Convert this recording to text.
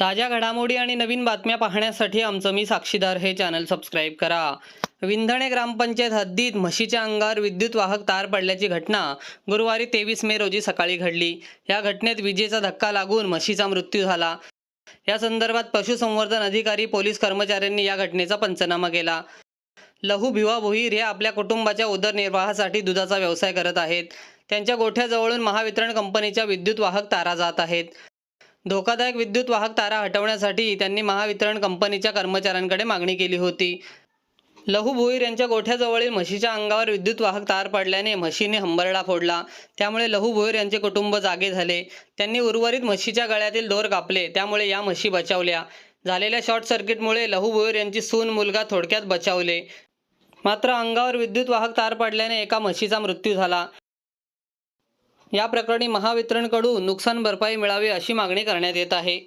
ताज्या घडामोडी आणि नवीन बातम्या पाहण्यासाठी आमचं मी साक्षीदार हे चॅनल सबस्क्राईब करा. विंधणे ग्रामपंचायत हद्दीत म्हशीच्या अंगावर विद्युत वाहक तार पडल्याची घटना गुरुवारी तेवीस मे रोजी सकाळी घडली. या घटनेत विजेचा धक्का लागून म्हशीचा मृत्यू झाला. या संदर्भात पशुसंवर्धन अधिकारी पोलीस कर्मचाऱ्यांनी या घटनेचा पंचनामा केला. लहू भिवा भोईर हे आपल्या कुटुंबाच्या उदरनिर्वाहासाठी दुधाचा व्यवसाय करत आहेत. त्यांच्या गोठ्याजवळून महावितरण कंपनीच्या विद्युत वाहक तारा जात आहेत. धोकादायक विद्युत वाहक तारा हटवण्यासाठी त्यांनी महावितरण कंपनीच्या कर्मचाऱ्यांकडे मागणी केली होती. लहू भोईर यांच्या गोठ्याजवळील म्हशीच्या अंगावर विद्युत वाहक तार पडल्याने म्हशीने हंबरडा फोडला. त्यामुळे लहू भोईर यांचे कुटुंब जागे झाले. त्यांनी उर्वरित म्हशीच्या गळ्यातील दोर कापले. त्यामुळे या म्हशी बचावल्या. झालेल्या शॉर्ट सर्किटमुळे लहू भोईर यांची सून मुलगा थोडक्यात बचावले. मात्र अंगावर विद्युत वाहक तार पडल्याने एका म्हशीचा मृत्यू झाला. या प्रकरणी महावितरणकडून नुकसान भरपाई मिळावी अशी मागणी करण्यात येत आहे.